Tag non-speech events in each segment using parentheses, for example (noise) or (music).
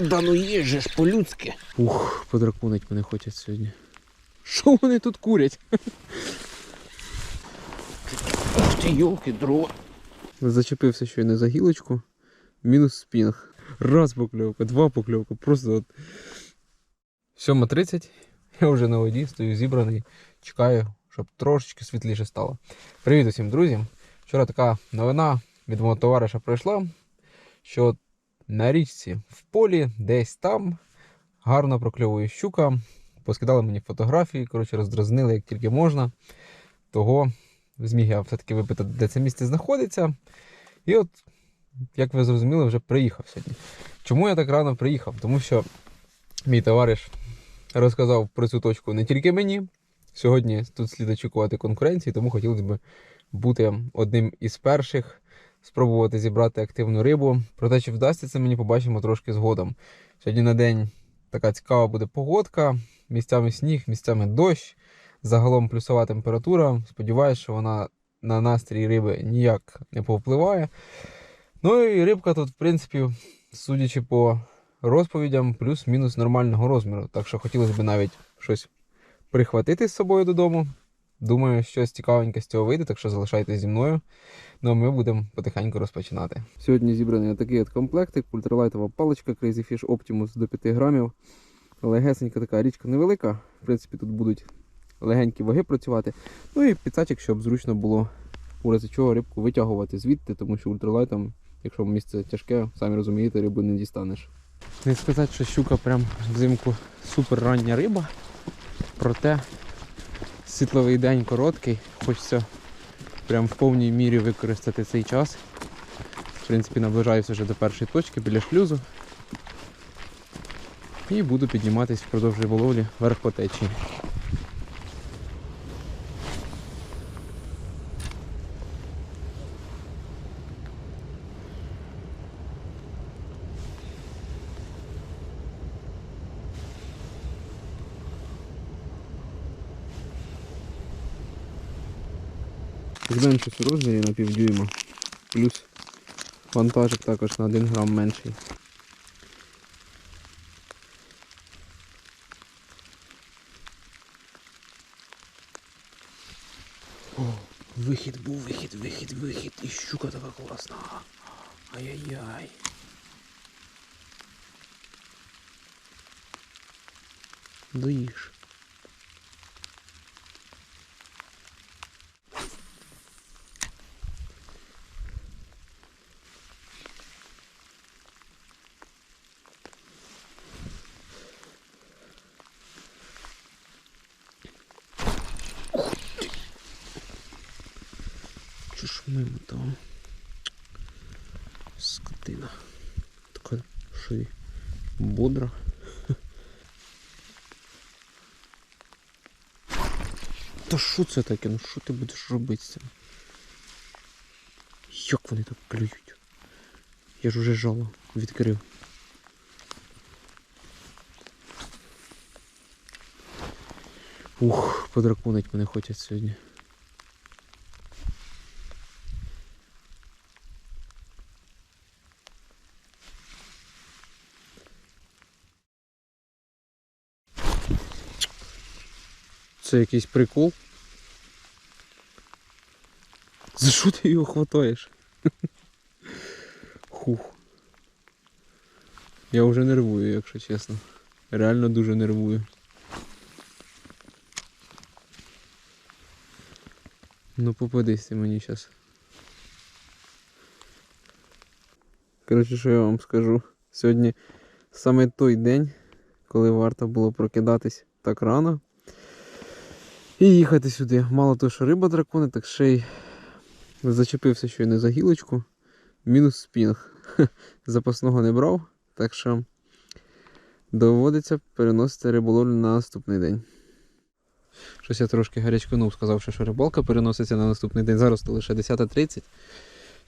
Да ну же ж по-людськи. Ух, подраконить мене хочуть сьогодні. Що вони тут курять? Ух ти, йолки, дрова. Зачепився щойно за гілочку. Мінус спінг. Раз покльовка, два покльовка. Просто от. 7.30. Я вже на воді, стою зібраний, чекаю, щоб трошечки світліше стало. Привіт усім друзям! Вчора така новина від мого товариша прийшла, що на річці в полі, десь там, гарно прокльовує щука. Поскидали мені фотографії, коротше, роздразнили як тільки можна. Того зміг я все-таки випитати, де це місце знаходиться. І от, як ви зрозуміли, вже приїхав сьогодні. Чому я так рано приїхав? Тому що мій товариш розказав про цю точку не тільки мені. Сьогодні тут слід очікувати конкуренції, тому хотілося б бути одним із перших, спробувати зібрати активну рибу. Проте, чи вдасться це мені, побачимо трошки згодом. Сьогодні на день така цікава буде погодка, місцями сніг, місцями дощ, загалом плюсова температура. Сподіваюсь, що вона на настрій риби ніяк не повпливає. Ну і рибка тут, в принципі, судячи по розповідям, плюс-мінус нормального розміру. Так що хотілося б навіть щось прихватити з собою додому. Думаю, щось цікавеньке з цього вийде, так що залишайтесь зі мною. Ну а ми будемо потихеньку розпочинати. Сьогодні зібраний такий от комплектик, ультралайтова паличка Crazy Fish Optimus до 5 грамів. Легесенька така річка невелика. В принципі, тут будуть легенькі ваги працювати. Ну і підсачик, щоб зручно було у разі чого рибку витягувати звідти, тому що ультралайтом, якщо місце тяжке, самі розумієте, рибу не дістанеш. Не сказати, що щука прям взимку супер рання риба. Проте світловий день короткий, хочеться прям в повній мірі використати цей час. В принципі, наближаюся вже до першої точки біля шлюзу. І буду підніматися впродовж риболовлі вверх по течії. Зменшусь у розмірі на півдюйма. Плюс вантажик також на 1 грам менший. О, вихід був, вихід, вихід, вихід. І щука така класна. Ай-яй-яй. Доїж. Мимо того? Скотина. Така що й бодра. (laughs) Та що це таке? Ну що ти будеш робити з цим? Як вони так клюють? Я ж уже жало відкрив. Ух, подраконить мене хочуть сьогодні. Це якийсь прикол. За що ти його хватаєш? (laughs) Хух. Я вже нервую, якщо чесно. Реально дуже нервую. Ну попадись ти мені зараз. Коротше, що я вам скажу. Сьогодні саме той день, коли варто було прокидатись так рано. І їхати сюди. Мало того, що риба дракони, так ще й зачепився щойно за гілочку. Мінус спінг. Запасного не брав, так що доводиться переносити риболовлю на наступний день. Щось я трошки гарячконув, сказавши, що рибалка переноситься на наступний день. Зараз то лише 10.30.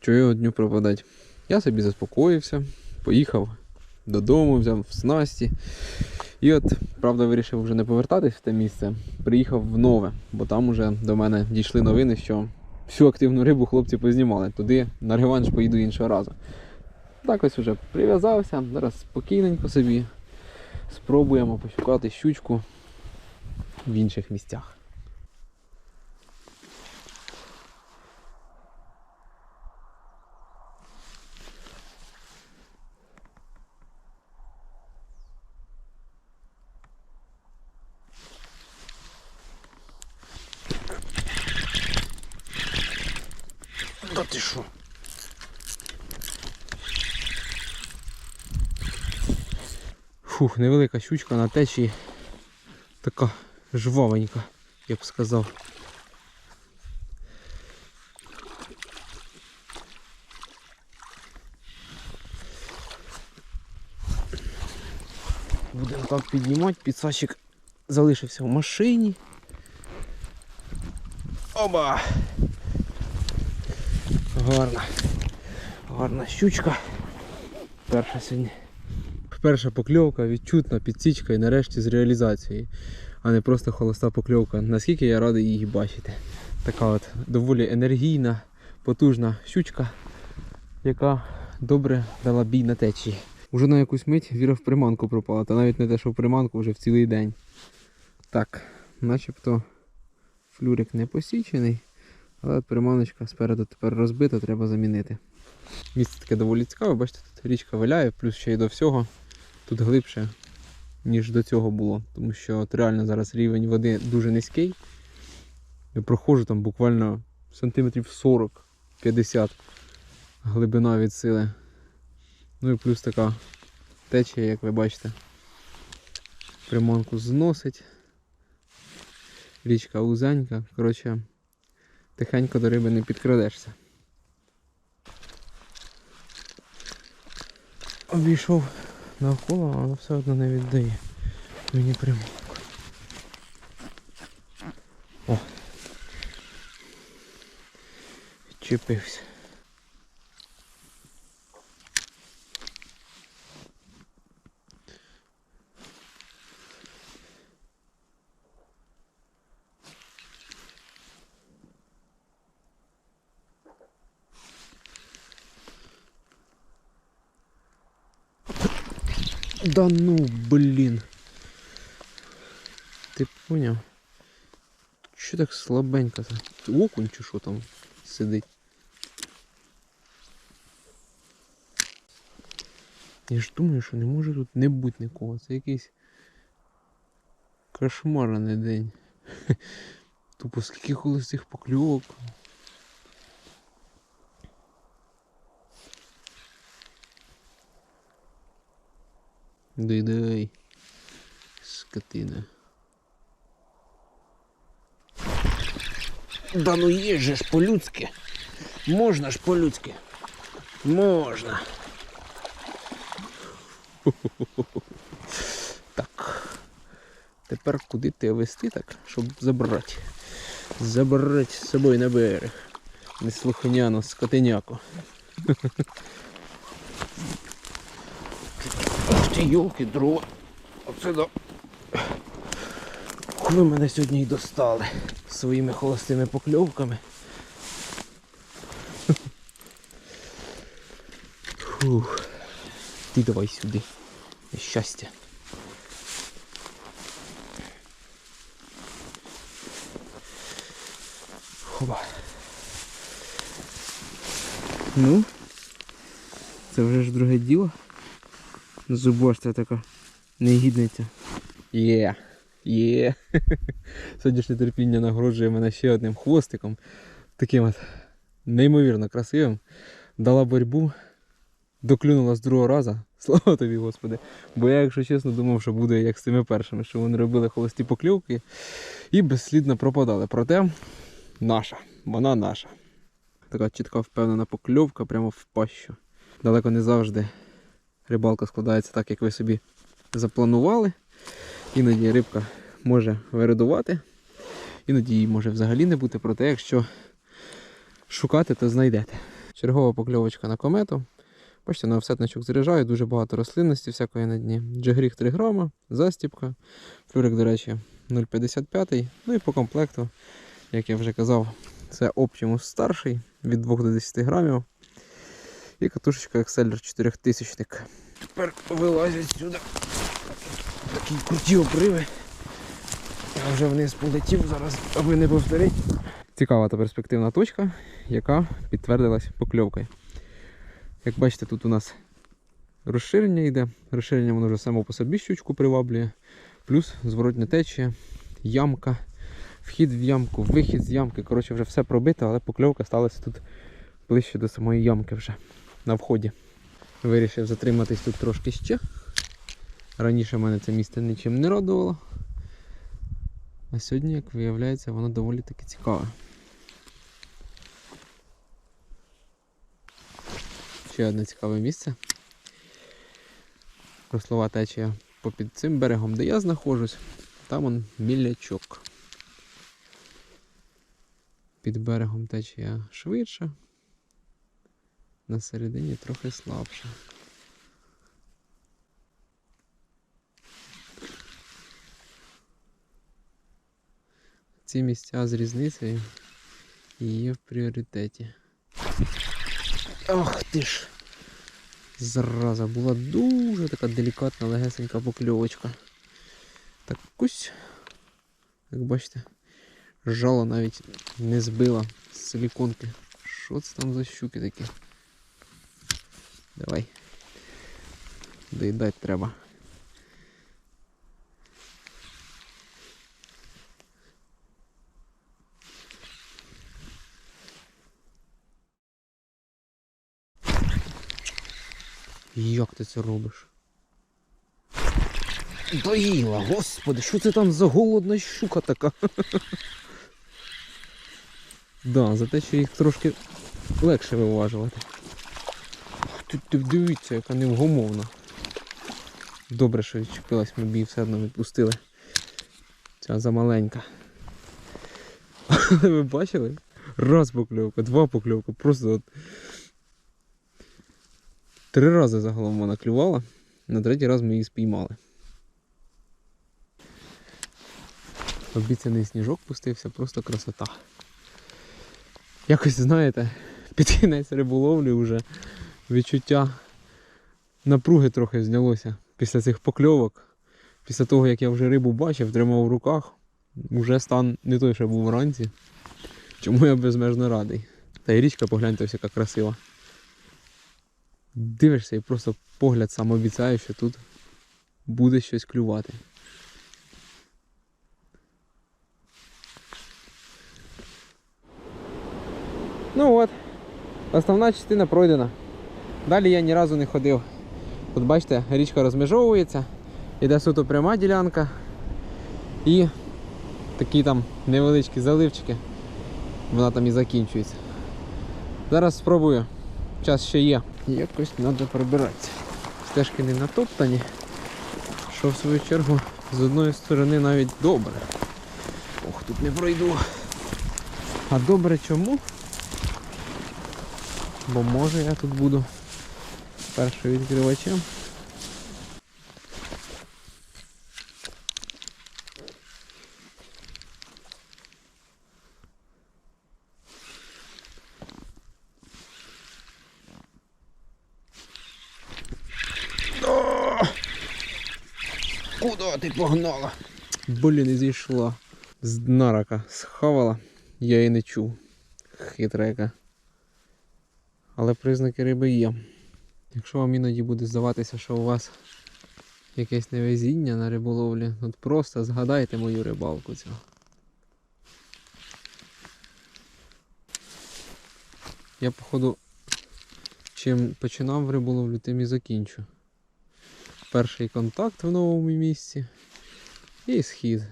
Чую дню пропадать. Я собі заспокоївся, поїхав додому, взяв снасті. І от, правда, вирішив вже не повертатись в те місце. Приїхав в нове, бо там уже до мене дійшли новини, що всю активну рибу хлопці познімали. Туди на реванш поїду іншого разу. Так ось уже прив'язався. Зараз спокійненько собі спробуємо пошукати щучку в інших місцях. Да ти що? Фух, невелика щучка на течії. Така жвавенька, я б сказав. Будемо так піднімати, підсачик залишився в машині. Оба! Гарна. Гарна щучка. Перша сьогодні. Перша покльовка, відчутна підсічка і нарешті з реалізацією, а не просто холоста покльовка. Наскільки я радий її бачити. Така от доволі енергійна, потужна щучка, яка добре дала бій на течії. Уже на якусь мить віра в приманку пропала, та навіть не те, що в приманку вже в цілий день. Так, начебто флюрик не посічений. Але от приманочка спереду тепер розбита, треба замінити. Місце таке доволі цікаве, бачите, тут річка виляє, плюс ще й до всього тут глибше, ніж до цього було. Тому що от реально зараз рівень води дуже низький. Я проходжу там буквально сантиметрів 40-50 глибина від сили. Ну і плюс така течія, як ви бачите. Приманку зносить. Річка узенька. Коротше, тихенько до риби не підкрадешся. Обійшов навколо, але все одно не віддає мені прямо. О! Відчепився. Да ну, блін. Ти поняв? Що так слабенько? Це Окунь чи що там сидить? Я ж думаю, що не може тут не бути нікого. Це якийсь кошмарний день. (laughs) Тупо скільки холостих покльовок. Дай дай. Скотина. Да ну є же ж по-людськи. Можна ж по-людськи. Можна. (laughs) Так. Тепер куди тебе вести так, щоб забрати? Забрати з собою на берег. Неслухняну скотиняку. (laughs) Ти йолки дрова. Оце да. Ви мене сьогодні й достали своїми холостими покльовками. Фух. Ти давай сюди. Щастя. Хоба. Ну, це вже ж друге діло. Зубошця така негідниця. Є, є. (laughs) Сьогоднішнє терпіння нагороджує мене ще одним хвостиком. Таким от неймовірно красивим. Дала боротьбу, доклюнула з другого разу. (laughs) Слава тобі, Господи. Бо я, якщо чесно, думав, що буде як з тими першими, що вони робили холості покльовки і безслідно пропадали. Проте наша, вона наша. Така чітка впевнена покльовка прямо в пащу. Далеко не завжди рибалка складається так, як ви собі запланували. Іноді рибка може виридувати, іноді її може взагалі не бути, проте якщо шукати, то знайдете. Чергова покльовочка на комету. Бачите, на офсетничок заряджаю, дуже багато рослинності всякої на дні. Джигріг 3 грама, застіпка. Флюрик, до речі, 0,55. Ну і по комплекту, як я вже казав, це Optimus старший від 2 до 10 грамів. І катушечка Exceller 4000. Тепер вилазять сюди. Такі круті обриви. Я вже вниз полетів зараз, аби не повторити. Цікава та перспективна точка, яка підтвердилась покльовкою. Як бачите, тут у нас розширення йде. Розширення воно вже само по собі щучку приваблює. Плюс зворотня течія, ямка, вхід в ямку, вихід з ямки. Коротше, вже все пробито, але покльовка сталася тут ближче до самої ямки вже на вході. Вирішив затриматись тут трошки ще. Раніше мене це місце нічим не радувало. А сьогодні, як виявляється, воно доволі таки цікаве. Ще одне цікаве місце. Рослова течія попід цим берегом, де я знаходжусь, там он мілячок. Під берегом течія швидше, на середині трохи слабше. Ці місця з різницею є в пріоритеті. Ах ти ж! Зараза, була дуже така делікатна, легесенька покльовочка. Так кусь, як бачите, жало навіть не збила з силіконки. Що це там за щуки такі? Давай. Доїдати треба. Як ти це робиш? Доїла, господи, що це там за голодна щука така? (laughs) да, за те, що їх трошки легше виважувати. Тут дивіться, яка невгомовна. Добре, що відчепилась, ми б її все одно відпустили. Ця замаленька. Але ви бачили? Раз покльовка, два покльовка, просто от Три рази загалом вона клювала, на третій раз ми її спіймали. Обіцяний сніжок пустився, просто красота. Якось, знаєте, під кінець риболовлі вже відчуття напруги трохи знялося після цих покльовок. Після того, як я вже рибу бачив, тримав в руках, вже стан не той, що був вранці. Чому я безмежно радий. Та й річка, погляньте, ось яка красива дивишся і просто погляд сам обіцяє, що тут буде щось клювати. Ну от, основна частина пройдена. Далі я ні разу не ходив. Тут бачите, річка розмежовується, іде суто пряма ділянка і такі там невеличкі заливчики. Вона там і закінчується. Зараз спробую. Час ще є. Якось треба прибиратися. Стежки не натоптані, що в свою чергу з одної сторони навіть добре. Ох, тут не пройду. А добре чому? Бо може я тут буду першим відкривачем. Куда ти погнала? Блін, не зійшла. З дна рака схавала, я її не чув. Хитра яка. Але признаки риби є. Якщо вам іноді буде здаватися, що у вас якесь невезіння на риболовлі, от просто згадайте мою рибалку цю. Я, походу, чим починав риболовлю, тим і закінчу. Перший контакт в новому місці і схід.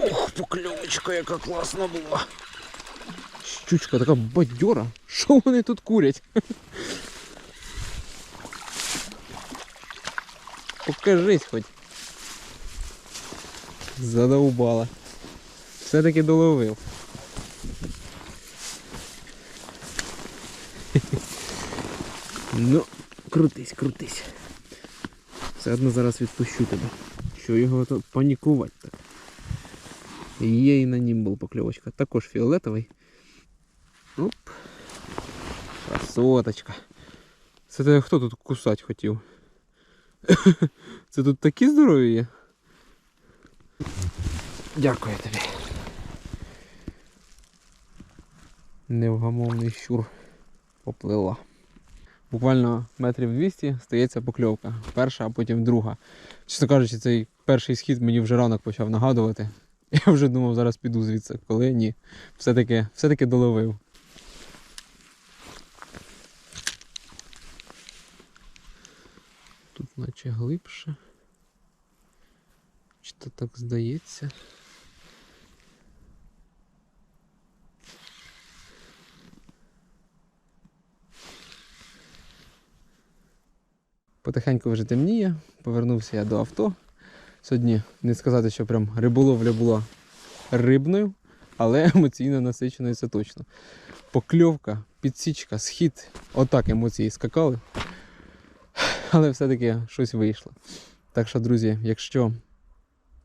Ох, покльовочка яка класна була. Щучка така бадьора. Що вони тут курять? Покажись хоч. Задовбала. Все-таки доловив. Ну, крутись, крутись. Все одно зараз відпущу тебе. Що його панікувати так. Є і на нім був покльовочка. Також фіолетовий. Оп. Красоточка. Це хто тут кусати хотів? (laughs) Це тут такі здорові є. Дякую тобі. Невгамовний щур поплила. Буквально метрів 200 стається покльовка. Перша, а потім друга. Чесно кажучи, цей перший схід мені вже ранок почав нагадувати. (laughs) Я вже думав, зараз піду звідси, коли ні. Все-таки, все-таки доловив. Тут наче глибше. Чи то так здається? Потихеньку вже темніє, повернувся я до авто. Сьогодні не сказати, що прям риболовля була рибною, але (laughs) емоційно насиченою це точно. Покльовка, підсічка, схід. Отак емоції скакали. Але все-таки щось вийшло. Так що, друзі, якщо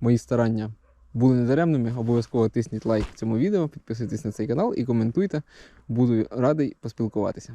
мої старання були недаремними, обов'язково тисніть лайк цьому відео, підписуйтесь на цей канал і коментуйте. Буду радий поспілкуватися.